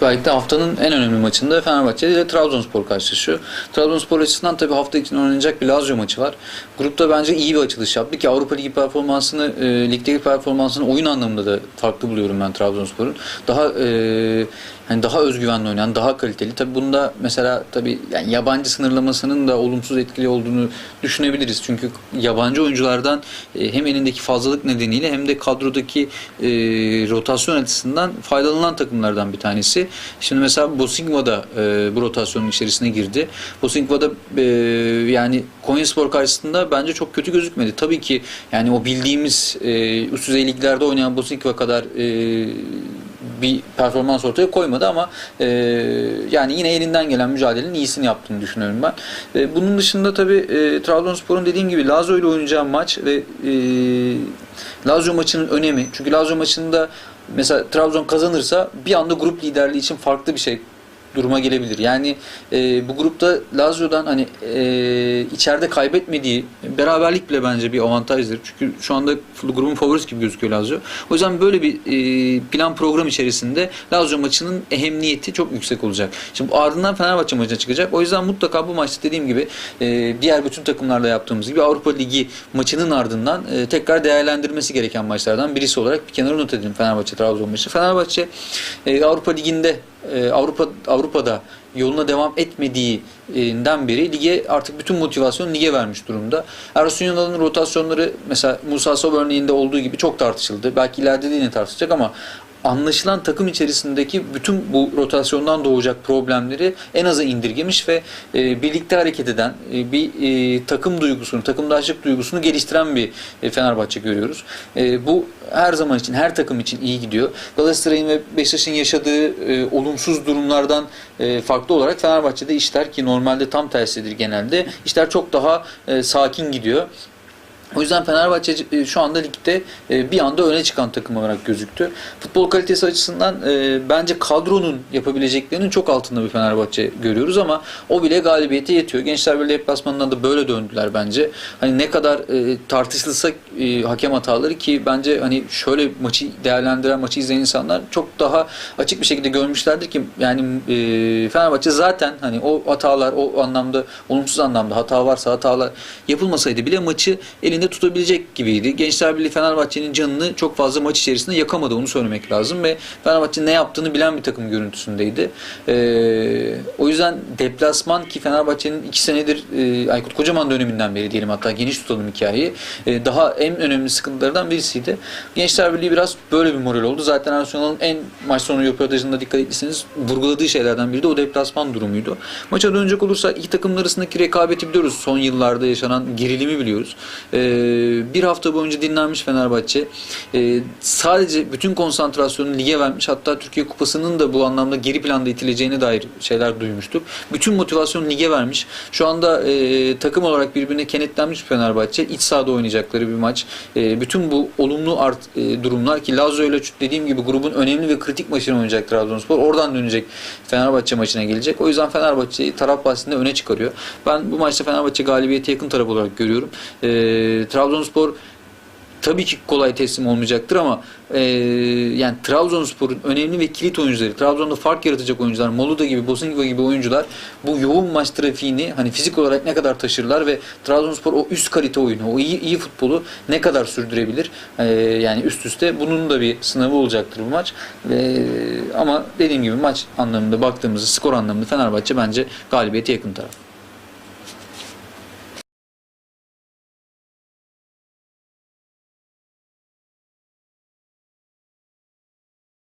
Süper Lig'de haftanın en önemli maçında Fenerbahçe ile Trabzonspor karşılaşıyor. Trabzonspor açısından tabii hafta için oynanacak bir Lazio maçı var. Grupta bence iyi bir açılış yaptı ki Avrupa Ligi performansını, e, ligdeki performansını oyun anlamında da farklı buluyorum ben Trabzonspor'un. Daha e, hani daha özgüvenli oynayan, daha kaliteli. Tabii bunda mesela tabii yani yabancı sınırlamasının da olumsuz etkili olduğunu düşünebiliriz. Çünkü yabancı oyunculardan e, hem elindeki fazlalık nedeniyle hem de kadrodaki e, rotasyon açısından faydalanan takımlardan bir tanesi. Şimdi mesela Bosingva da e, bu rotasyonun içerisine girdi. Bosingva da e, yani Konyaspor karşısında bence çok kötü gözükmedi. Tabii ki yani o bildiğimiz e, üst düzey liglerde oynayan Bosingva kadar e, bir performans ortaya koymadı ama e, yani yine elinden gelen mücadelenin iyisini yaptığını düşünüyorum ben. E, bunun dışında tabii e, Trabzonspor'un dediğim gibi Lazio ile oynayacağı maç ve e, Lazio maçının önemi. Çünkü Lazio maçında mesela Trabzon kazanırsa bir anda grup liderliği için farklı bir şey duruma gelebilir. Yani e, bu grupta Lazio'dan hani e, içeride kaybetmediği beraberlik bile bence bir avantajdır. Çünkü şu anda grubun favorisi gibi gözüküyor Lazio. O yüzden böyle bir e, plan program içerisinde Lazio maçının ehemmiyeti çok yüksek olacak. Şimdi ardından Fenerbahçe maçına çıkacak. O yüzden mutlaka bu maçta dediğim gibi e, diğer bütün takımlarla yaptığımız gibi Avrupa Ligi maçının ardından e, tekrar değerlendirmesi gereken maçlardan birisi olarak bir kenara not edelim Fenerbahçe Trabzon maçı. Fenerbahçe e, Avrupa Ligi'nde e, Avrupa Avrupa'da yoluna devam etmediğinden beri lige artık bütün motivasyon lige vermiş durumda. Ersun Yanal'ın rotasyonları mesela Musa Sow örneğinde olduğu gibi çok tartışıldı. Belki ileride de yine tartışacak ama anlaşılan takım içerisindeki bütün bu rotasyondan doğacak problemleri en aza indirgemiş ve e, birlikte hareket eden e, bir e, takım duygusunu, takımdaşlık duygusunu geliştiren bir e, Fenerbahçe görüyoruz. E, bu her zaman için, her takım için iyi gidiyor. Galatasaray'ın ve Beşiktaş'ın yaşadığı e, olumsuz durumlardan e, farklı olarak Fenerbahçe'de işler ki normalde tam tersidir genelde. İşler çok daha e, sakin gidiyor. O yüzden Fenerbahçe e, şu anda ligde e, bir anda öne çıkan takım olarak gözüktü. Futbol kalitesi açısından e, bence kadronun yapabileceklerinin çok altında bir Fenerbahçe görüyoruz ama o bile galibiyete yetiyor. Gençler Birliği deplasmanından da böyle döndüler bence. Hani ne kadar tartışılsa hakem hataları ki bence hani şöyle maçı değerlendiren, maçı izleyen insanlar çok daha açık bir şekilde görmüşlerdir ki yani Fenerbahçe zaten hani o hatalar o anlamda olumsuz anlamda hata varsa hatalar yapılmasaydı bile maçı elinde elinde tutabilecek gibiydi. Gençler Birliği Fenerbahçe'nin canını çok fazla maç içerisinde yakamadı onu söylemek lazım ve Fenerbahçe ne yaptığını bilen bir takım görüntüsündeydi. Ee, o yüzden deplasman ki Fenerbahçe'nin iki senedir e, Aykut Kocaman döneminden beri diyelim hatta geniş tutalım hikayeyi. E, daha en önemli sıkıntılardan birisiydi. Gençler Birliği biraz böyle bir moral oldu. Zaten Arsenal'ın en maç sonu röportajında dikkat ettiyseniz vurguladığı şeylerden biri de o deplasman durumuydu. Maça dönecek olursa iki takımın arasındaki rekabeti biliyoruz. Son yıllarda yaşanan gerilimi biliyoruz. E, bir hafta boyunca dinlenmiş Fenerbahçe. Ee, sadece bütün konsantrasyonunu lige vermiş. Hatta Türkiye Kupası'nın da bu anlamda geri planda itileceğine dair şeyler duymuştuk. Bütün motivasyonu lige vermiş. Şu anda e, takım olarak birbirine kenetlenmiş Fenerbahçe. İç sahada oynayacakları bir maç. E, bütün bu olumlu art, e, durumlar ki Lazio ile dediğim gibi grubun önemli ve kritik maçını oynayacak Trabzonspor. Oradan dönecek Fenerbahçe maçına gelecek. O yüzden Fenerbahçe'yi taraf bahsinde öne çıkarıyor. Ben bu maçta Fenerbahçe galibiyete yakın taraf olarak görüyorum. E, Trabzonspor tabii ki kolay teslim olmayacaktır ama e, yani Trabzonspor'un önemli ve kilit oyuncuları, Trabzon'da fark yaratacak oyuncular, Moluda gibi, Bosingva gibi oyuncular bu yoğun maç trafiğini hani fizik olarak ne kadar taşırlar ve Trabzonspor o üst kalite oyunu, o iyi, iyi futbolu ne kadar sürdürebilir? E, yani üst üste bunun da bir sınavı olacaktır bu maç. E, ama dediğim gibi maç anlamında baktığımızda skor anlamında Fenerbahçe bence galibiyete yakın taraf.